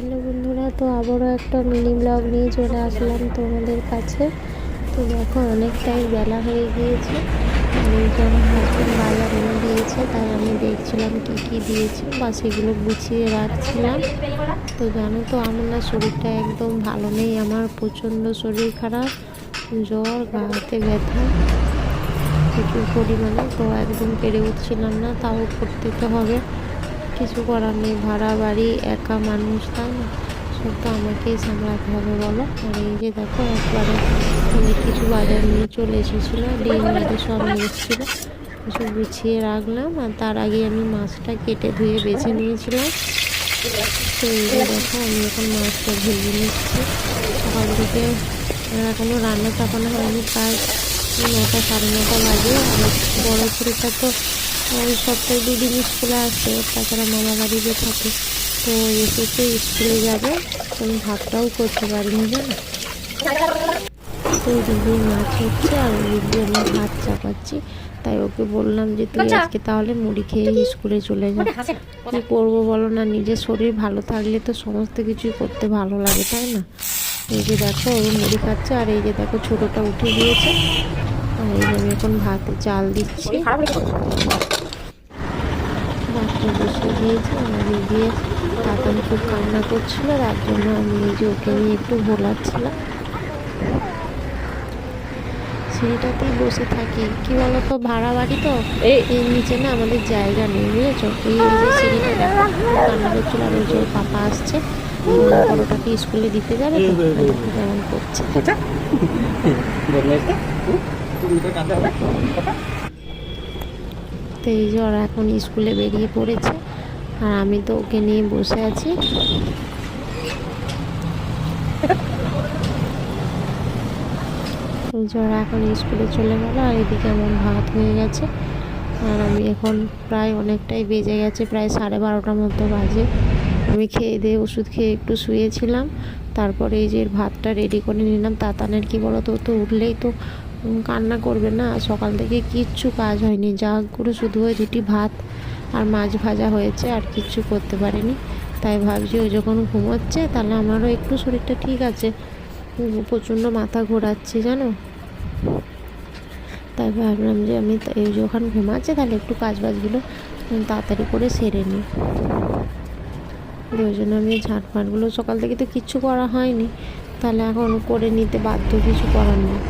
Hello বন্ধুরা, তো আবারও একটা মিনি ব্লগ নিয়ে চলে আসলাম তোমাদের কাছে। তো দেখো, অনেকটাই বেলা হয়ে গিয়েছে। যে আমার হাজব্যান্ড বাজার এনে দিয়েছে, তাই আমি দেখছিলাম কী কী দিয়েছে বা সেগুলো গুছিয়ে রাখছিলাম। তো জানো তো, আমার না শরীরটা একদম ভালো নেই, আমার প্রচণ্ড শরীর খারাপ, জ্বর, গা হাতে ব্যথা, প্রচুর পরিমাণে, তো একদম পেরে উঠছিলাম না, তাও করতে তো হবে। কিছু করার নেই, ভাড়া বাড়ি, একা মানুষ, তাই না? সব তো আমাকেই সামলাতে হবে, বলো। আর এই যে দেখো, একবারে অনেক কিছু বাজার নিয়ে চলে এসেছিল ডিম সব নিয়ে এসেছিল সব গুছিয়ে রাখলাম, আর তার আগে আমি মাছটা কেটে ধুয়ে বেছে নিয়েছিলাম। তো এই যে দেখো, আমি এখন মাছটা ভেজে নিচ্ছি। সকাল থেকে এখনও রান্না চাপানো হয়নি, প্রায় নটা সাড়ে নটা লাগে আর বড়ো ছেলেটা তো ওই সপ্তাহে দুদিন স্কুলে আসে তাছাড়া মামা বাড়িতে থাকে তো এসেছে স্কুলে যাবে। আমি ভাতটাও করতে পারিনি জানো? তো দিদি মাছ হচ্ছে আর দিয়ে আমি ভাত চাপাচ্ছি। তাই ওকে বললাম যে তুই আজকে তাহলে মুড়ি খেয়ে স্কুলে চলে যা। কী করব বলো না নিজের শরীর ভালো থাকলে তো সমস্ত কিছুই করতে ভালো লাগে তাই না? এই যে দেখো ও মুড়ি খাচ্ছে আর এই যে দেখো ছোটোটা উঠে গিয়েছে। আর এই যে আমি এখন ভাতে চাল দিচ্ছি। বসিয়ে দিয়েছি আর এই দিয়ে তাতান খুব কান্না করছিল তার জন্য আমি এই যে ওকে নিয়ে একটু ভোলাচ্ছিলাম। সিঁড়িটাতেই বসে থাকি। কি বলতো ভাড়া বাড়ি তো? এর নিচে না আমাদের জায়গা নেই বুঝেছ? এই এই যে সিঁড়িটা দেখো কান্না করছিল আর ওই যে ওর পাপা আসছে। বড়োটাকে স্কুলে দিতে যাবে তো কেমন করছে। তো এই যে ওরা এখন স্কুলে বেরিয়ে পড়েছে। আর আমি তো ওকে নিয়ে বসে আছি। এই যে ওরা এখন স্কুলে চলে গেল আর এদিকে আমার ভাত হয়ে গেছে। আর আমি এখন প্রায় অনেকটাই বেজে গেছে, প্রায় সাড়ে বারোটার মতো বাজে। আমি খেয়ে দিয়ে ওষুধ খেয়ে একটু শুয়েছিলাম। তারপরে এই যে ভাতটা রেডি করে নিলাম। তাতানের কি বলো তো তো উঠলেই তো কান্না করবে না। সকাল থেকে কিচ্ছু কাজ হয়নি। যা করে শুধু ওই দুটি ভাত আর মাছ ভাজা হয়েছে, আর কিচ্ছু করতে পারেনি। তাই ভাবছি ও যখন ঘুমোচ্ছে, তাহলে আমারও একটু শরীরটা ঠিক আছে। প্রচণ্ড মাথা ঘোরাচ্ছে, জানো? তাই ভাবলাম যে আমি এই যখন ঘুমাচ্ছে, তাহলে একটু কাজ বাজগুলো তাড়াতাড়ি করে সেরে নিই। ওই জন্য আমি ঝাঁটফাটগুলো সকাল থেকে তো কিচ্ছু করা হয়নি। তাহলে এখন করে নিতে বাধ্য, কিছু করার নেই।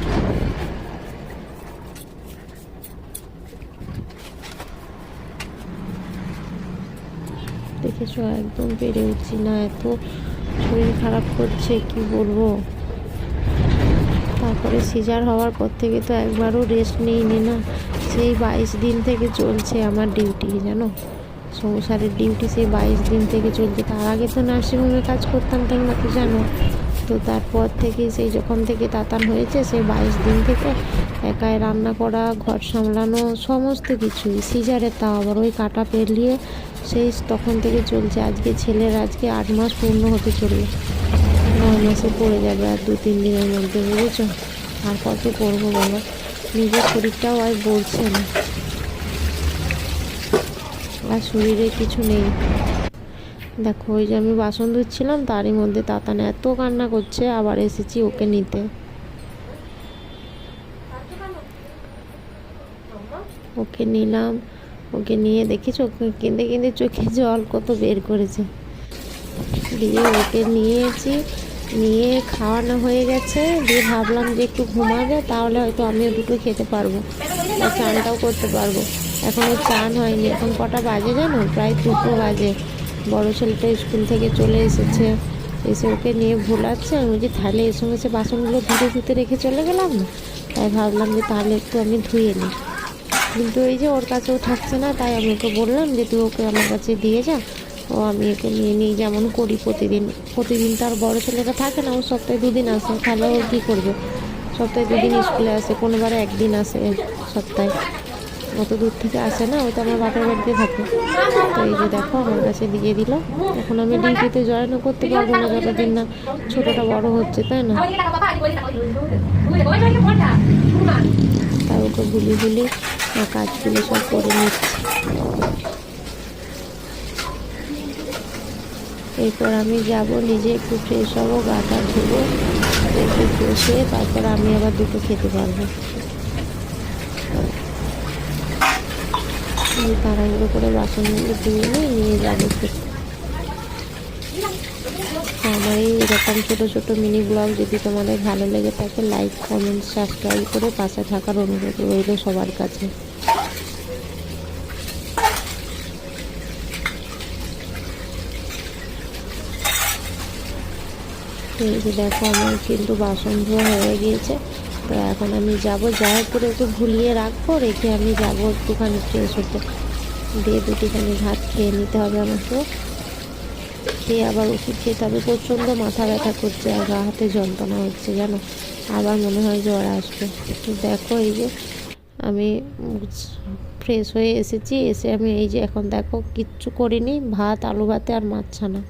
দেখেছ একদম পেরে উঠছি না। এত শরীর খারাপ করছে, কি বলব? তারপরে সিজার হওয়ার পর থেকে তো একবারও রেস্ট নিইনি না। সেই বাইশ দিন থেকে চলছে আমার ডিউটি জানো? সংসারের ডিউটি সেই বাইশ দিন থেকে চলছে। তার আগে তো নার্সিংহোমে কাজ করতাম, তাই না তো জানো? তো তারপর থেকে সেই যখন থেকে তাতান হয়েছে, সেই বাইশ দিন থেকে একাই রান্না করা, ঘর সামলানো, সমস্ত কিছুই। সিজারে তাও আবার ওই কাটা পেরিয়ে সেই তখন থেকে চলছে। আজকে ছেলের আজকে আট মাস পূর্ণ হতে চলল। নয় মাসে পড়ে যাবে আর দু তিন দিনের মধ্যে, বুঝেছ? আর কত করব বলো? নিজের শরীরটাও আর বলছে না। আর শরীরে কিছু নেই। দেখো, ওই যে আমি বাসন ধুচ্ছিলাম, তারই মধ্যে তাতান এত কান্না করছে, আবার এসেছি ওকে নিতে। ওকে নিলাম, ওকে নিয়ে দেখেছ ওকে কেঁদে কেঁদে চোখে জল কত বের করেছে। দিয়ে ওকে নিয়েছি, নিয়ে খাওয়ানো হয়ে গেছে, দিয়ে ভাবলাম যে একটু ঘুমাবে, তাহলে হয়তো আমিও দুটো খেতে পারব চানটাও করতে পারব। এখনও চান হয়নি, এখন কটা বাজে জানো? প্রায় দুটো বাজে। বড় ছেলেটা স্কুল থেকে চলে এসেছে। এসে ওকে নিয়ে ভোলাচ্ছে। আমি যে তাহলে এর সঙ্গে সে বাসনগুলো ধুতে ধুতে রেখে চলে গেলাম? তাই ভাবলাম যে, তাহলে একটু আমি ধুয়ে নিই। কিন্তু এই যে ওর কাছেও থাকছে না, তাই আমি ওকে বললাম যে, তুই ওকে আমার কাছে দিয়ে যা। ও আমি ওকে নিয়ে নিই, যেমন করি প্রতিদিন। প্রতিদিন তার বড় ছেলেটা থাকে না, ও সপ্তাহে দুদিন আসে। তাহলে ও কী করবে? সপ্তাহে দুদিন স্কুলে আসে, কোনোবারে একদিন আসে সপ্তাহে। অত দূর থেকে আসে না ও তো আমার বাপের বাড়িতে থাকে। তো এই যে দেখো, আমার কাছে দিয়ে দিল। এখন আমি ডিউটিতে জয়েনও করতে পারব না, যতদিন না ছোটোটা বড় হচ্ছে, তাই না? তাই ওকে বুলি আর কাজগুলো সব করে নিচ্ছি। এরপর আমি যাব, নিজে একটু ফ্রেশ হব গাটা ধুবো, একটু ফ্রেশ হয়ে তারপর আমি আবার দুটো খেতে পারব। তাড়াহুড়ো করে বাসনগুলো ধুয়ে নিয়ে নিয়ে যাব আমার এই এরকম ছোটো ছোটো মিনি ব্লগ যদি তোমাদের ভালো লেগে থাকে লাইক কমেন্ট সাবস্ক্রাইব করে পাশে থাকার অনুরোধ রইল সবার কাছে। দেখো, আমার কিন্তু বাসন ধোয়া হয়ে গিয়েছে। তো এখন আমি যাব, যাওয়ার পরে একটু ভুলিয়ে রাখব, রেখে আমি যাব একটুখানি ফ্রেশ হতে। দিয়ে দুটিখানি ভাত খেয়ে নিতে হবে আমাকে। খেয়ে আবার ওষুধ খেতে হবে, প্রচণ্ড মাথা ব্যথা করছে আর গা হাতে যন্ত্রণা হচ্ছে, জানো? আবার মনে হয় জ্বর আসবে। তো দেখো এই যে আমি ফ্রেশ হয়ে এসেছি, এসে আমি এই যে এখন দেখো কিচ্ছু করিনি, ভাত, আলু ভাতে আর মাছ ছানা।